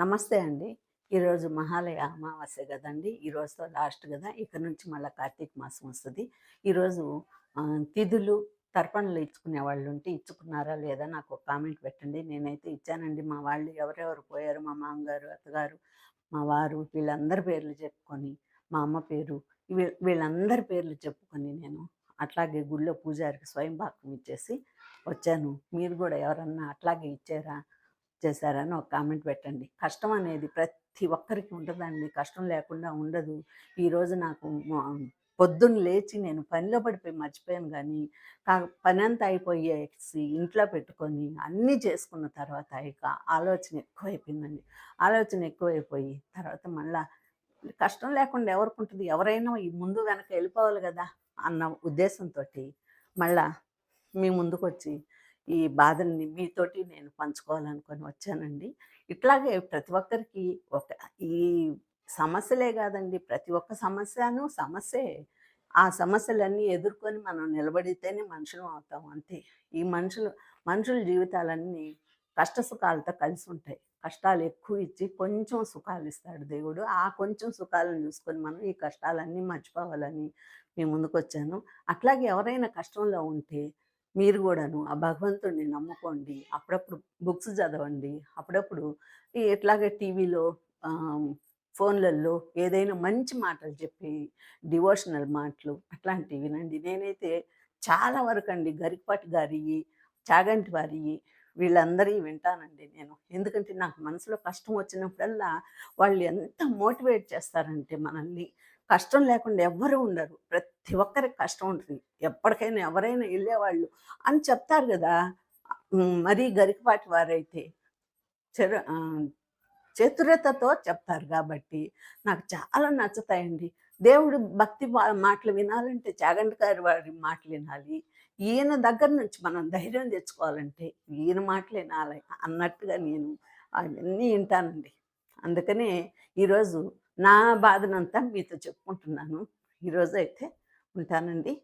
నమస్తే అండి. ఈరోజు మహాలయ అమావాస్య కదండి ఈరోజుతో లాస్ట్ కదా ఇక్కడ నుంచి మళ్ళీ కార్తీక మాసం వస్తుంది ఈరోజు తిథులు, తర్పణలు ఇచ్చుకునే వాళ్ళు ఉంటే ఇచ్చుకున్నారా లేదా నాకు ఒక కామెంట్ పెట్టండి. నేనైతే ఇచ్చానండి. మా వాళ్ళు ఎవరెవరు పోయారు మా మామగారు, అత్తగారు, మా వారు వీళ్ళందరి పేర్లు చెప్పుకొని, మా అమ్మ పేరు వీ వీళ్ళందరి పేర్లు చెప్పుకొని నేను అట్లాగే గుళ్ళో పూజారికి స్వయం భాగం ఇచ్చేసి వచ్చాను. మీరు కూడా ఎవరన్నా అట్లాగే ఇచ్చారా? చేశారని ఒక కామెంట్ పెట్టండి. కష్టం అనేది ప్రతి ఒక్కరికి ఉంటుందండి కష్టం లేకుండా ఉండదు. ఈరోజు నాకు పొద్దున్న లేచి నేను పనిలో పడిపోయి మర్చిపోయాను కానీ కా అంతా అయిపోయేసి ఇంట్లో పెట్టుకొని అన్నీ చేసుకున్న తర్వాత ఇక ఆలోచన ఎక్కువైపోయిందండి. ఆలోచన ఎక్కువైపోయి తర్వాత మళ్ళా కష్టం లేకుండా ఎవరికి ఉంటుంది ఎవరైనా ఈ ముందు వెనక వెళ్ళిపోవాలి కదా అన్న ఉద్దేశంతో మళ్ళా మీ ముందుకొచ్చి ఈ బాధల్ని మీతోటి నేను పంచుకోవాలనుకొని వచ్చానండి. ఇట్లాగే ప్రతి ఒక్కరికి ఒక ఈ సమస్యలే కాదండి ప్రతి ఒక్క సమస్యను సమస్యే. ఆ సమస్యలన్నీ ఎదుర్కొని మనం నిలబడితేనే మనుషులం అవుతాం అంతే. ఈ మనుషులు మనుషుల జీవితాలన్నీ కష్ట సుఖాలతో కలిసి ఉంటాయి కష్టాలు ఎక్కువ ఇచ్చి కొంచెం సుఖాలు ఇస్తాడు దేవుడు. ఆ కొంచెం సుఖాలను చూసుకొని మనం ఈ కష్టాలన్నీ మర్చిపోవాలని మీ ముందుకొచ్చాను. అట్లాగే ఎవరైనా కష్టంలో ఉంటే మీరు కూడాను ఆ భగవంతుడిని నమ్ముకోండి. అప్పుడప్పుడు బుక్స్ చదవండి. అప్పుడప్పుడు ఎట్లాగే టీవీలో ఫోన్లలో ఫోన్‌లల్లో ఏదైనా మంచి మాటలు చెప్పి డివోషనల్ మాటలు అట్లాంటివి వినండి. నేనైతే చాలా వరకు అండి గరికపాటి గారి చాగంటి వారి వీళ్ళందరియి వింటానండి నేను. ఎందుకంటే నాకు మనసులో కష్టం వచ్చినప్పుడల్లా వాళ్ళు ఎంత మోటివేట్ చేస్తారంటే మనల్ని కష్టం లేకుండా ఎవ్వరు ఉండరు. ప్రతి ఒక్కరికి కష్టం ఉంటుంది ఎప్పటికైనా ఎవరైనా వెళ్ళేవాళ్ళు అని చెప్తారు కదా మరీ గరికపాటి వారైతే చర చతురతతో చెప్తారు కాబట్టి నాకు చాలా నచ్చుతాయండి. దేవుడు భక్తి మాటలు వినాలంటే చాగంటి గారి వారి మాటలు వినాలి. ఈయన దగ్గర నుంచి మనం ధైర్యం తెచ్చుకోవాలంటే ఈయన మాటలు వినాలి అన్నట్టుగా నేను అవన్నీ వింటానండి. అందుకనే ఈరోజు నా బాధనంతా మీతో చెప్పుకుంటున్నాను. ఈరోజు అయితే ఉంటానండి.